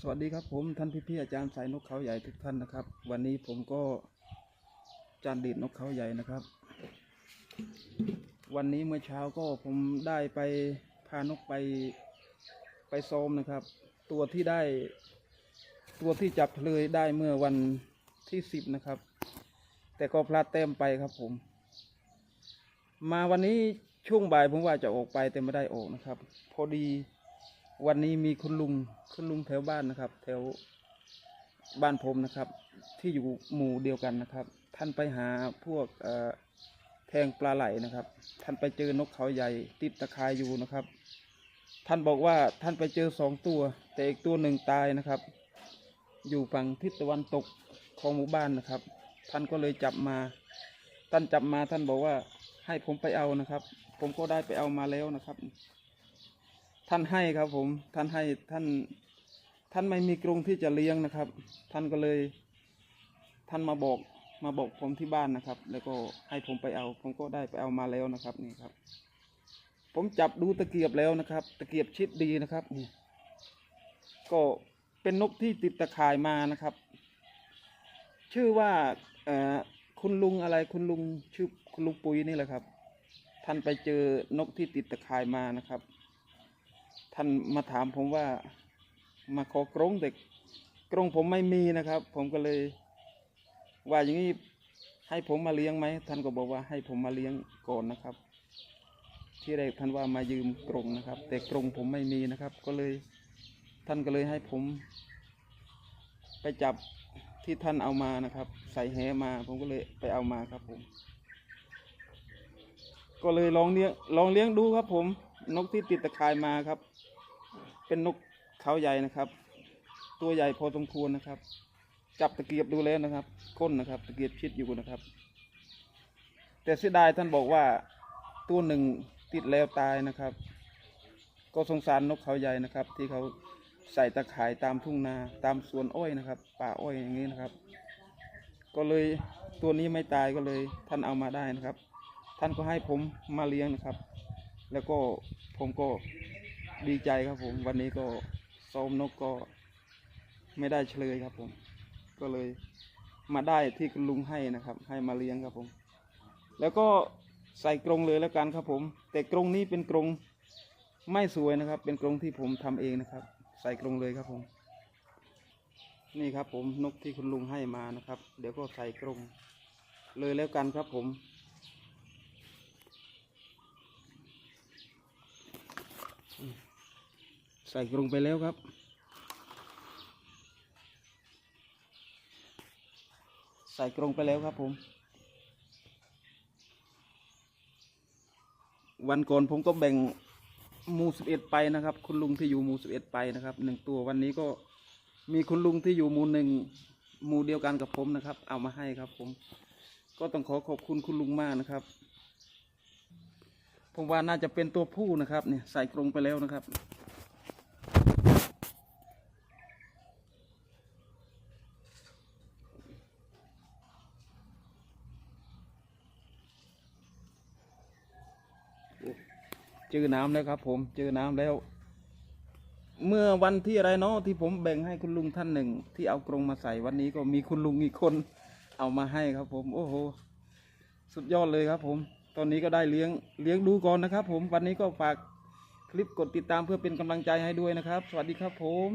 สวัสดีครับผมท่านพี่ๆอาจารย์สายนกเขาใหญ่ทุกท่านนะครับ วันนี้ผมก็จานดีดนกเขาใหญ่นะครับ วันนี้เมื่อเช้าก็ผมได้ไปพานกไปไปซ้อมนะครับ ตัวที่ได้ ตัวที่จับเลยได้เมื่อวันที่สิบนะครับ แต่ก็พลาดแต้มไปครับผม มาวันนี้ช่วงบ่ายผมว่าจะออกไปแต่ไม่ได้ออกนะครับ พอดี วันนี้มีคุณลุงคุณลุงแถวบ้านนะครับ แถวบ้านผมนะครับ ที่อยู่หมู่เดียวกันนะครับ ท่านไปหาพวกแทงปลาไหลนะครับ ท่านไปเจอนกเขาใหญ่ ติดตะข่ายอยู่นะครับ ท่านบอกว่าท่านไปเจอสองตัว แต่อีกตัวหนึ่งตายนะครับ อยู่ฝั่งทิศตะวันตกของหมู่บ้านนะครับ ท่านก็เลยจับมา ท่านจับมาท่านบอกว่าให้ผมไปเอานะครับ ผมก็ได้ไปเอามาแล้วนะครับ ท่านให้ครับผมท่านให้ท่านท่านไม่มีกรงที่จะเลี้ยงนะครับ ท่านก็เลย ท่านมาบอกมาบอกผมที่บ้านนะครับ แล้วก็ให้ผมไปเอา ผมก็ได้ไปเอามาแล้วนะครับนี่ครับ ผมจับดูตะเกียบแล้วนะครับ ตะเกียบชิดดีนะครับนี่ก็เป็นนกที่ติดตะข่ายมานะครับ ชื่อว่าคุณลุงอะไรคุณลุงชื่อคุณลุงปุยนี่แหละครับ ท่านไปเจอนกที่ติดตะข่ายมานะครับ ท่านมาถามผมว่ามาขอกรงแต่กรงผมไม่มีนะครับ ผมก็เลย ว่าอย่างนี้ให้ผมมาเลี้ยงไหมท่านก็บอกว่าให้ผมมาเลี้ยงก่อนนะครับ ที่แรกท่านว่ามายืมกรงนะครับ แต่กรงผมไม่มีนะครับ ก็เลยท่านก็เลยให้ผม ไปจับที่ท่านเอามานะครับ ใส่แหมา ผมก็เลยไปเอามาครับผม ก็เลยลองเลี้ยงลองเลี้ยงดูครับผม นกที่ติดตะข่ายมาครับ เป็นนกเขาใหญ่นะครับ ตัวใหญ่พอสมควรนะครับ จับตะเกียบดูแล้วนะครับก้นนะครับ ตะเกียบชิดอยู่นะครับ แต่เสียดายท่านบอกว่าตัวหนึ่งติดแล้วตายนะครับ ก็สงสารนกเขาใหญ่นะครับ ที่เขาใส่ตะข่ายตามทุ่งนาตามสวนอ้อยนะครับ ป่าอ้อยอย่างนี้นะครับ ก็เลยตัวนี้ไม่ตายก็เลย ท่านเอามาได้นะครับ ท่านก็ให้ผมมาเลี้ยงนะครับ แล้วก็ผมก็ดีใจครับผม วันนี้ก็ซ้อมนกก็ไม่ได้เฉลยครับผม ก็เลยมาได้ที่คุณลุงให้นะครับ ให้มาเลี้ยงครับผม แล้วก็ใส่กรงเลยแล้วกันครับผม แต่กรงนี้เป็นกรงไม่สวยนะครับ เป็นกรงที่ผมทำเองนะครับ ใส่กรงเลยครับผม นี่ครับผมนกที่คุณลุงให้มานะครับ เดี๋ยวก็ใส่กรงเลยแล้วกันครับผม ใส่กรงไปแล้วครับ ใส่กรงไปแล้วครับผม วันก่อนผมก็แบ่งหมูสิบเอ็ดไปนะครับ คุณลุงที่อยู่หมูสิบเอ็ดไปนะครับหนึ่งตัววันนี้ก็มีคุณลุงที่อยู่หมูหนึ่งหมูเดียวกันกับผมนะครับ เอามาให้ครับ ผม ก็ต้องขอขอบคุณคุณลุงมากนะครับ ผมว่าน่าจะเป็นตัวผู้นะครับ เนี่ยใส่กรงไปแล้วนะครับ เจอน้ำแล้วครับ ผมเจอน้ำแล้ว เมื่อวันที่อะไรเนาะที่ผมแบ่งให้คุณลุงท่านหนึ่ง ที่เอากรงมาใส่วันนี้ก็มีคุณลุงอีกคน เอามาให้ครับ ผม โอ้โห สุดยอดเลยครับ ผม ตอนนี้ก็ได้เลี้ยงเลี้ยงดูก่อนนะครับ ผมวันนี้ก็ฝากคลิปกดติดตามเพื่อเป็นกำลังใจให้ด้วยนะครับ สวัสดีครับผม